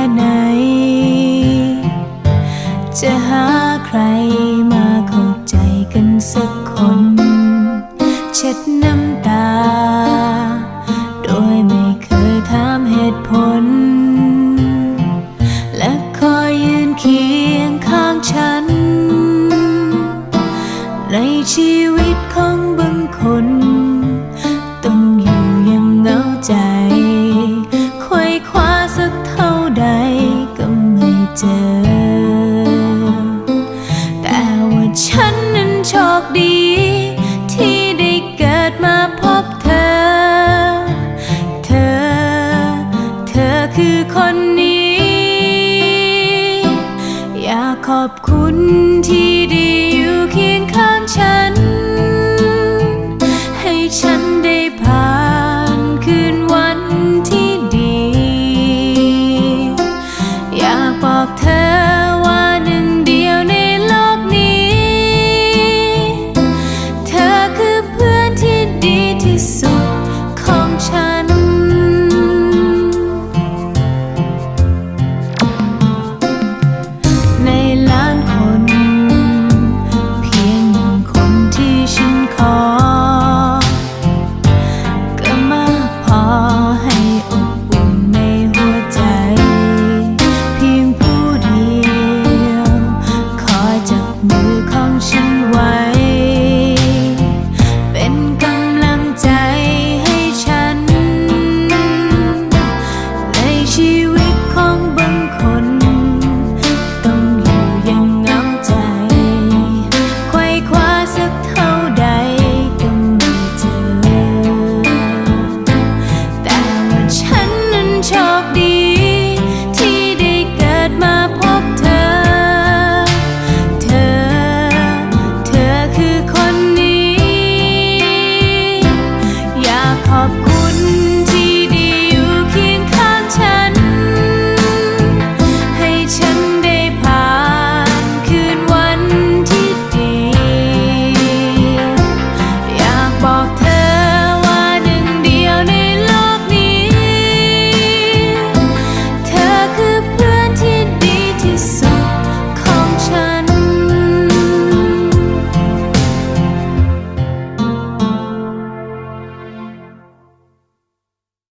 แค่ไหน จะหาใครมาเข้าใจกันสักคน เช็ดน้ำตา โดยไม่เคยถามเหตุผล และคอยยืนเคียงข้างฉัน ในชีวิตของ ขอบคุณที่ดีอยู่เคียงข้างฉัน ให้ฉันได้ผ่านคืนวันที่ดี อยากบอกเธอว่าหนึ่งเดียวในโลกนี้ เธอคือเพื่อนที่ดีที่สุด